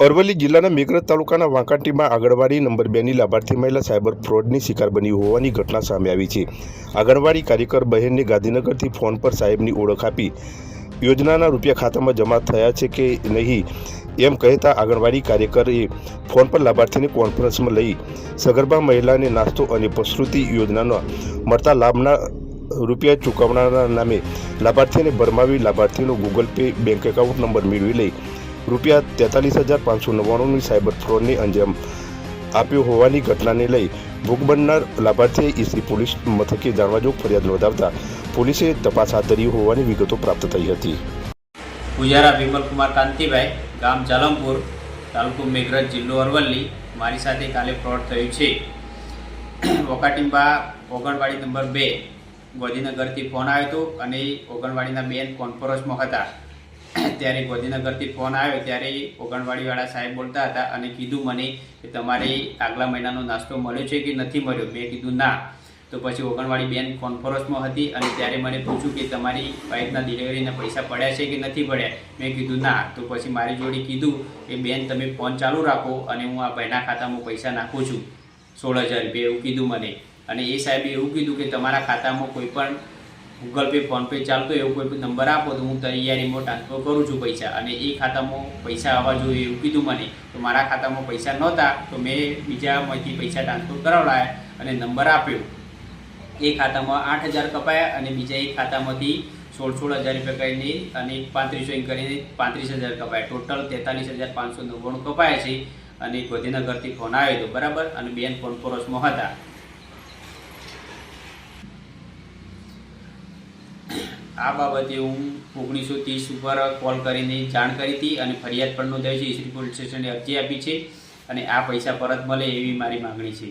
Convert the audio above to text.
અરવલ્લી જિલ્લાના મેઘરજ તાલુકાના વાંકાટીમાં આંગણવાડી નંબર બેની લાભાર્થી મહિલા સાયબર ફ્રોડની શિકાર બની હોવાની ઘટના સામે આવી છે. આંગણવાડી કાર્યકર બહેનને ગાંધીનગરથી ફોન પર સાહેબની ઓળખ આપી યોજનાના રૂપિયા ખાતામાં જમા થયા છે કે નહીં એમ કહેતા આંગણવાડી કાર્યકરે ફોન પર લાભાર્થીને કોન્ફરન્સમાં લઈ સગર્ભા મહિલાને નાસ્તો અને પ્રસૂતિ યોજનાના મળતા લાભના રૂપિયા ચૂકવણાના નામે લાભાર્થીને ભરમાવી લાભાર્થીનો Google Pay bank account number મેળવી લઈ રૂપિયા તેતાલીસ હજાર પાંચસો નવ્વાણુંની સાયબર ફ્રોડની અંજામ આપ્યો હોવાની ઘટનાને લઈ ભોગ બનનાર લાભાર્થીએ ઈસી પોલીસ મથકે જાણવાજોગ ફરિયાદ નોંધાવતા પોલીસે તપાસ હાથ ધરી હોવાની વિગતો પ્રાપ્ત થઈ હતી. પૂજારા વિમલકુમાર કાંતિભાઈ, ગામ જાલમપુર તાલુકો મેઘરજ, જિલ્લો અરવલ્લી, મારી સાથે કાલે ફ્રોડ થયું છે. વોકાટીંબા ઓગણવાડી નંબર બે, ગોધીનગરથી ફોન આવ્યો હતો અને ઓગણવાડીના બેન કોન્ફરન્સમાં હતા. ત્યારે ગોધીનગરથી ફોન આવ્યો ત્યારે ઓગણવાડીવાળા સાહેબ બોલતા હતા અને કીધું મને કે તમારે આગલા મહિનાનો નાસ્તો મળ્યો છે કે નથી મળ્યો? મેં કીધું, ના. તો પછી ઓગણવાડી બેન કોન્ફરન્સમાં હતી અને ત્યારે મને પૂછ્યું કે તમારી વાઈફના ડિલિવરીના પૈસા પડ્યા છે કે નથી પડ્યા? મેં કીધું, ના. તો પછી મારી જોડે કીધું કે, બેન, તમે ફોન ચાલુ રાખો અને હું આ ભાઈના ખાતામાં પૈસા નાખું છું, સોળ હજાર રૂપિયા, એવું કીધું મને. અને એ સાહેબે એવું કીધું કે, તમારા ખાતામાં કોઈ પણ ગૂગલ પે ફોનપે ચાલતો એવો કોઈ નંબર આપો તો હું તૈયારીમાં ટ્રાન્સફર કરું છું પૈસા. અને એ ખાતામાં પૈસા આવવા જોઈએ એવું કીધું મને. તો મારા ખાતામાં પૈસા નહોતા તો મેં બીજામાંથી પૈસા ટ્રાન્સફર કરાવડાયા અને નંબર આપ્યો. એ ખાતામાં આઠ હજાર કપાયા અને બીજા એક ખાતામાંથી સોળ સોળ હજાર રૂપિયા કરીને અને પાંત્રીસો એમ કરીને પાંત્રીસ હજાર કપાયા. ટોટલ તેતાલીસ હજાર પાંચસો નવ્વાણું કપાયા છે અને ગોધીનગરથી ફોન આવ્યો હતો બરાબર અને બેન ફોન કોન્ફરન્સમાં હતા. આ બાબતે હું ઓગણીસો ત્રીસ ઉપર કોલ કરીને જાણ કરી હતી અને ફરિયાદ પણ નોંધાવી છે. ઈસરી પોલીસ સ્ટેશને અરજી આપી છે અને આ પૈસા પરત મળે એવી મારી માગણી છે.